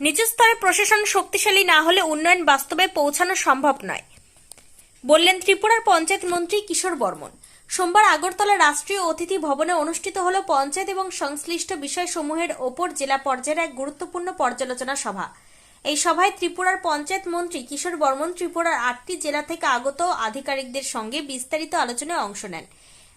নিচু স্তরে প্রশাসন শক্তিশালী না হলে উন্নয়ন বাস্তবে পৌঁছানো সম্ভব নয়। বললেন ত্রিপুরার পঞ্চায়েত মন্ত্রী কিশোর বর্মন। সোমবার আগরতলা রাষ্ট্রীয় অতিথি ভবনে অনুষ্ঠিত হল পঞ্চায়েত এবং সংশ্লিষ্ট বিষয়সমূহের ওপর জেলা পর্যায়ের এক গুরুত্বপূর্ণ পর্যালোচনা সভা। এই সভায় ত্রিপুরার পঞ্চায়েত মন্ত্রী কিশোর বর্মন ত্রিপুরার আটটি জেলা থেকে আগত আধিকারিকদের সঙ্গে বিস্তারিত আলোচনায় অংশ নেন।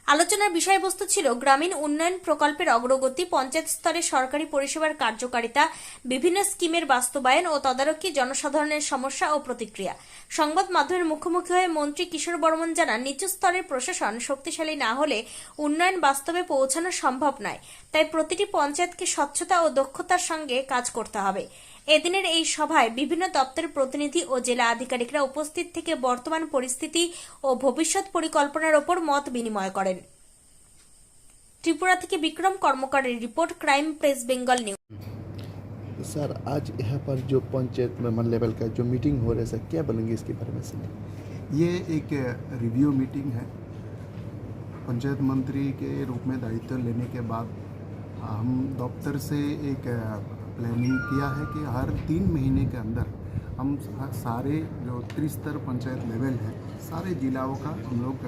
আলোচনার বিষয়বস্তু ছিল গ্রামীণ উন্নয়ন প্রকল্পের অগ্রগতি, পঞ্চায়েত স্তরে সরকারি পরিষেবার কার্যকারিতা, বিভিন্ন স্কিমের বাস্তবায়ন ও তদারকি, জনসাধারণের সমস্যা ও প্রতিক্রিয়া। সংবাদ মাধ্যমের মুখোমুখি হয়ে মন্ত্রী কিশোর বর্মন জানান, নিচু স্তরের প্রশাসন শক্তিশালী না হলে উন্নয়ন বাস্তবে পৌঁছানো সম্ভব নয়। তাই প্রতিটি পঞ্চায়েতকে স্বচ্ছতা ও দক্ষতার সঙ্গে কাজ করতে হবে। এদিনের এই সভায় বিভিন্ন দপ্তরের প্রতিনিধি ও জেলা আধিকারিকরা উপস্থিত থেকে বর্তমান পরিস্থিতি ও ভবিষ্যৎ পরিকল্পনার ওপর মত বিনিময় করেন ত্রিপুরা থেকে Bikram কর্মকারের report crime press Bengal news sir आज यहाँ पर जो पंचायत मेंबर लेवल का जो मीटिंग हो रहा है सर क्या बोलेंगे इसके बारे में सर ये एक रिव्यू मीटिंग है पंचायत मंत्री के रूप में दायित्व लेने के बाद हम दफ्तर से एक प्लानिंग किया है कि हर तीन महीने के अंदर हम सारे जो त्रिस्तर पंचायत लेवल है, सारे जिलाओं का हम लोग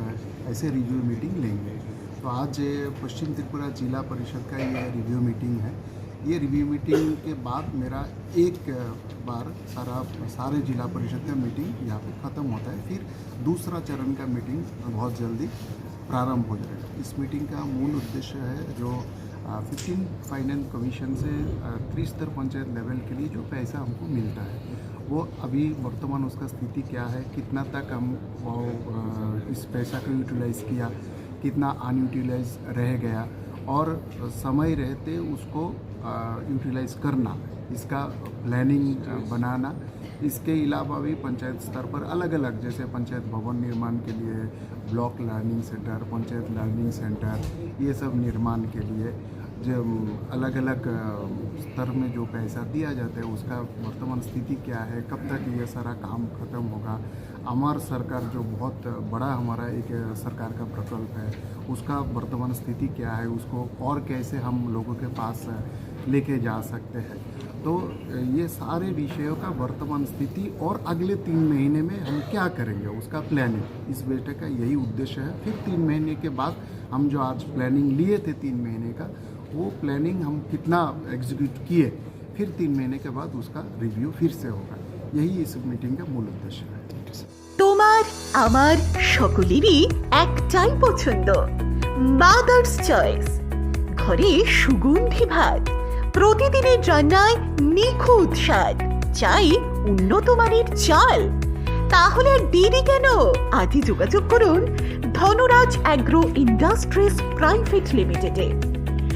ऐसे रिव्यू मीटिंग लेंगे। तो आज पश्चिम त्रिपुरा जिला परिषद का ये रिव्यू मीटिंग है। ये रिव्यू मीटिंग के बाद मेरा एक बार सारा, सारे जिला परिषद का मीटिंग यहाँ पे ख़त्म होता है। फिर दूसरा चरण का मीटिंग बहुत जल्दी प्रारंभ हो जाएगा। इस मीटिंग का मूल उद्देश्य है जो फिफ्टीन फाइनेंस कमीशन से त्रिस्तर पंचायत लेवल के लिए जो पैसा हमको मिलता है, वो अभी वर्तमान उसका स्थिति क्या है, कितना तक हम, वो इस पैसा को यूटिलाइज़ किया, कितना अनयूटिलाइज रह गया, और समय रहते उसको यूटिलाइज करना, इसका प्लानिंग बनाना। इसके अलावा भी पंचायत स्तर पर अलग अलग जैसे पंचायत भवन निर्माण के लिए block learning centre panchayat learning centre ये सब निर्माण के लिए। जो अलग अलग स्तर में जो पैसा दिया जाता है, उसका वर्तमान स्थिति क्या है, कब तक ये सारा काम खत्म होगा? अमर सरकार जो बहुत बड़ा हमारा एक सरकार का प्रकल्प है, उसका वर्तमान स्थिति क्या है, उसको और कैसे हम लोगों के पास लेके जा सकते हैं? तो ये सारे विषयों का वर्तमान स्थिति और अगले तीन महीने में हम क्या करेंगे, उसका प्लानिंग इस बेटे का यही उद्देश्य है। फिर तीन महीने के बाद हम जो आज प्लानिंग लिए थे तीन महीने का वो प्लानिंग हम कितना एग्जीक्यूट किए फिर तीन महीने के बाद उसका रिव्यू फिर से होगा यही इस मीटिंग का मूल उद्देश्य है তোমার আমার সকলেরই একটাই পছন্দ মাদার্স চয়েস ঘরে সুগন্ধি ভাত প্রতিদিনের রান্নায় নিখুঁত স্বাদ চাই উন্নত মানের চাল তাহলে আর দেরি কেন আজই যোগাযোগ করুন ধনরাজ অ্যাগ্রো ইন্ডাস্ট্রিজ প্রাইভেট লিমিটেডে